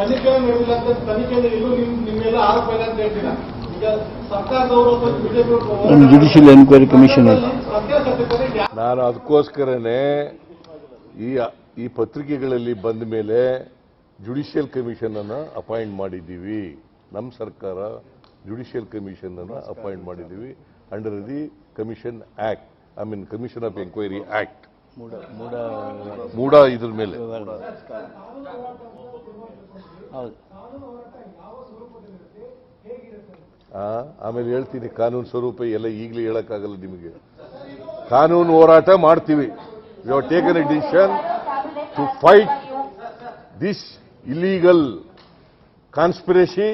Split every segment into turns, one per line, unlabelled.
ತನಿಖೆ ನಡೆದಿಲ್ಲ ಅಂತ ತನಿಖೆಯಲ್ಲಿ ನಿಮ್ ನಿಮ್ಮೆಲ್ಲ ಆರೋಪ ಇಲ್ಲ ಅಂತ ಹೇಳ್ತೀರಾ? ಈಗ ಸರ್ಕಾರದವರು ಬಿಜೆಪಿ
ಜುಡಿಷಿಯಲ್ ಎನ್ಕ್ವೈರಿ ಕಮಿಷನ್
ನಾನು ಅದಕ್ಕೋಸ್ಕರನೇ ಈ ಈ ಪತ್ರಿಕೆಗಳಲ್ಲಿ ಬಂದ ಮೇಲೆ ಜುಡಿಷಿಯಲ್ ಕಮಿಷನ್ ಅನ್ನು ಅಪಾಯಿಂಟ್ ಮಾಡಿದ್ದೀವಿ. ನಮ್ಮ ಸರ್ಕಾರ ಜುಡಿಷಿಯಲ್ ಕಮಿಷನ್ ಅನ್ನು ಅಪಾಯಿಂಟ್ ಮಾಡಿದ್ದೀವಿ under the commission act I mean commission of
enquiry act
MUDA ಇದ್ರ ಮೇಲೆ.
ಹೌದು.
ಆಮೇಲೆ ಹೇಳ್ತೀನಿ ಕಾನೂನು ಸ್ವರೂಪ ಎಲ್ಲ ಈಗಲೇ ಹೇಳಕ್ಕಾಗಲ್ಲ ನಿಮಗೆ. ಕಾನೂನು ಹೋರಾಟ ಮಾಡ್ತೀವಿ. You taken a decision to fight this illegal conspiracy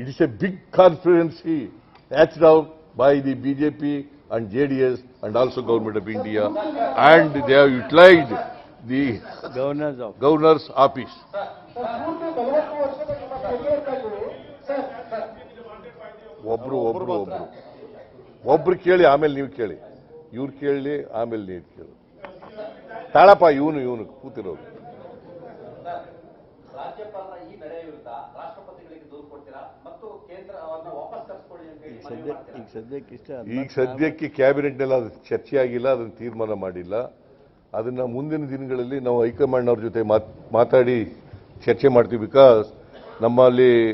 it is a big conspiracy natch out by the BJP and JDS and also government of India and they have utilized the
governor's office.
governor's office. ಒಬ್ರು ಒಬ್ರು ಒಬ್ರು ಒಬ್ರು ಕೇಳಿ ಆಮೇಲೆ ನೀವು ಕೇಳಿ ಇವ್ರು ಕೇಳಿ ಆಮೇಲೆ ನೀವು ಕೇಳಿ ತಾಳಪ್ಪ ಇವನು ಇವನು ಕೂತಿರೋದು
ಈಗ ಸದ್ಯಕ್ಕೆ ಇಷ್ಟ
ಈಗ ಸದ್ಯಕ್ಕೆ ಕ್ಯಾಬಿನೆಟ್ನಲ್ಲಿ ಅದು ಚರ್ಚೆ ಆಗಿಲ್ಲ ಅದನ್ನು ತೀರ್ಮಾನ ಮಾಡಿಲ್ಲ. ಅದನ್ನ ಮುಂದಿನ ದಿನಗಳಲ್ಲಿ ನಾವು ಹೈಕಮಾಂಡ್ನವ್ರ ಜೊತೆ ಮಾತ್- ಮಾತಾಡಿ ಚರ್ಚೆ ಮಾಡ್ತೀವಿ ಬಿಕಾಸ್ ನಮ್ಮಲ್ಲಿ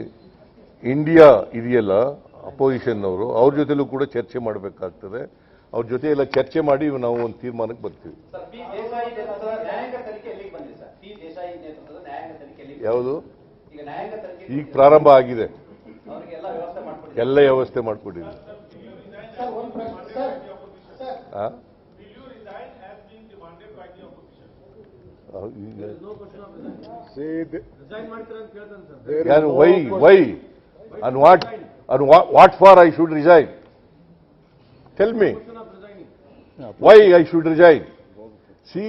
ಇಂಡಿಯಾ ಇದೆಯಲ್ಲ ಅಪೋಸಿಷನ್ ಅವರು ಅವ್ರ ಜೊತೆಲೂ ಕೂಡ ಚರ್ಚೆ ಮಾಡಬೇಕಾಗ್ತದೆ. ಅವ್ರ ಜೊತೆ ಎಲ್ಲ ಚರ್ಚೆ ಮಾಡಿ ನಾವು ಒಂದು ತೀರ್ಮಾನಕ್ಕೆ ಬರ್ತೀವಿ. ಯಾವುದು?
ಈಗ
ಪ್ರಾರಂಭ ಆಗಿದೆ.
ಎಲ್ಲ ವ್ಯವಸ್ಥೆ
ಮಾಡಿಕೊಟ್ಟಿದ್ದೀವಿ ಆ? ಹೌದು, ಈಗ- ಯಾರು why why and what and what for I should resign tell me why I should resign see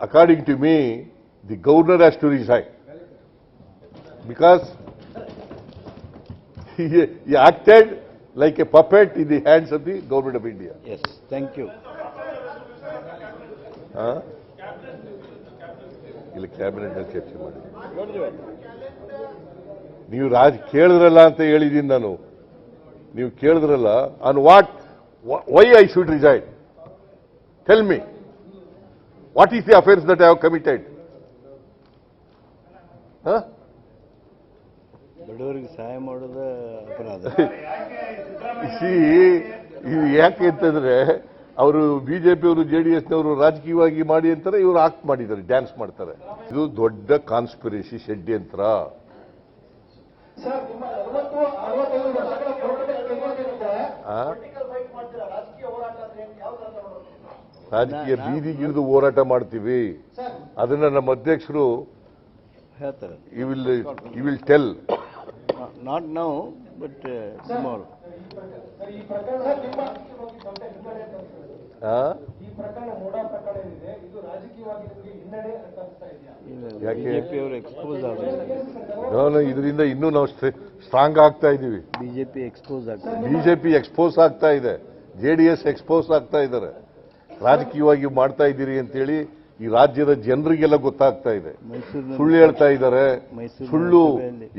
according to me the governor has to resign because he, he acted like a puppet in the hands of the government of India.
Thank you
ಆ? ಇಲ್ಲಿ ಕ್ಯಾಬಿನೆಟ್ನಲ್ಲಿ ಚರ್ಚೆ ಮಾಡಿ ನೀವು ರಾಜ್ ಕೇಳಿದ್ರಲ್ಲ ಅಂತ ಹೇಳಿದ್ದೀನಿ ನಾನು. ನೀವು ಕೇಳಿದ್ರಲ್ಲ on what why I should resign tell me what is the affairs that I have committed
ಬಡವರಿಗೆ ಸಹಾಯ ಮಾಡೋದು ಅಪರಾಧ.
ಸಿ ಇದು ಯಾಕೆ ಅಂತಂದ್ರೆ ಅವರು ಬಿಜೆಪಿಯವರು ಜೆ ಡಿ ಎಸ್ನವರು ರಾಜಕೀಯವಾಗಿ ಮಾಡಿ ಅಂತಾರೆ ಇವರು ಆಕ್ಟ್ ಮಾಡಿದ್ದಾರೆ ಡ್ಯಾನ್ಸ್ ಮಾಡ್ತಾರೆ. ಇದು ದೊಡ್ಡ ಕಾನ್ಸ್ಪಿರೇಸಿ ಷಡ್ಯಂತ್ರ
ರಾಜಕೀಯ
ಬೀದಿಗಿಳಿದು ಹೋರಾಟ ಮಾಡ್ತೀವಿ. ಅದನ್ನ ನಮ್ಮ ಅಧ್ಯಕ್ಷರು
ಹೇಳ್ತಾರೆ.
You will you will tell
not now but tomorrow
sir, ಈ ಪ್ರಕರಣ ನಿಮ್ಮ ಹಿನ್ನಡೆ ಅಂತ ಅನ್ಸುತ್ತೆ. ಈ ಪ್ರಕರಣ ಮೂಡಾ ಪ್ರಕರಣ ಏನಿದೆ? ಇದು ರಾಜಕೀಯವಾಗಿ ನಿಮಗೆ ಹಿನ್ನಡೆ ಅಂತ ಅನಿಸ್ತಾ ಇದೆಯಾ?
ಬಿಜೆಪಿ ಅವರು ಎಕ್ಸ್ಪೋಸ್
ನಾನು ಇದರಿಂದ ಇನ್ನೂ ನಾವು ಸ್ಟ್ರಾಂಗ್ ಆಗ್ತಾ ಇದ್ದೀವಿ
ಬಿಜೆಪಿ ಎಕ್ಸ್ಪೋಸ್ ಆಗ್ತಾ
ಬಿಜೆಪಿ ಎಕ್ಸ್ಪೋಸ್ ಆಗ್ತಾ ಇದೆ. ಜೆ ಡಿ ಎಸ್ ಎಕ್ಸ್ಪೋಸ್ ಆಗ್ತಾ ಇದ್ದಾರೆ. ರಾಜಕೀಯವಾಗಿ ಮಾಡ್ತಾ ಇದ್ದೀರಿ ಅಂತೇಳಿ ಈ ರಾಜ್ಯದ ಜನರಿಗೆಲ್ಲ ಗೊತ್ತಾಗ್ತಾ ಇದೆ. ಸುಳ್ಳು ಹೇಳ್ತಾ ಇದ್ದಾರೆ. ಸುಳ್ಳು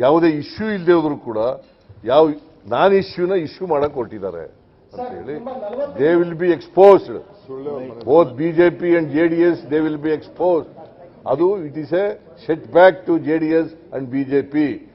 ಯಾವುದೇ ಇಶ್ಯೂ ಇಲ್ಲದೆ ಹೋದ್ರು ಕೂಡ ಯಾವ ನಾನ್ ಇಶ್ಯೂನ ಇಶ್ಯೂ ಮಾಡಕ್ ಕೊಟ್ಟಿದ್ದಾರೆ ಅಂತ ಹೇಳಿ. They will be exposed both BJP and J D S they will be exposed ಅದು it is a setback to J D S and BJP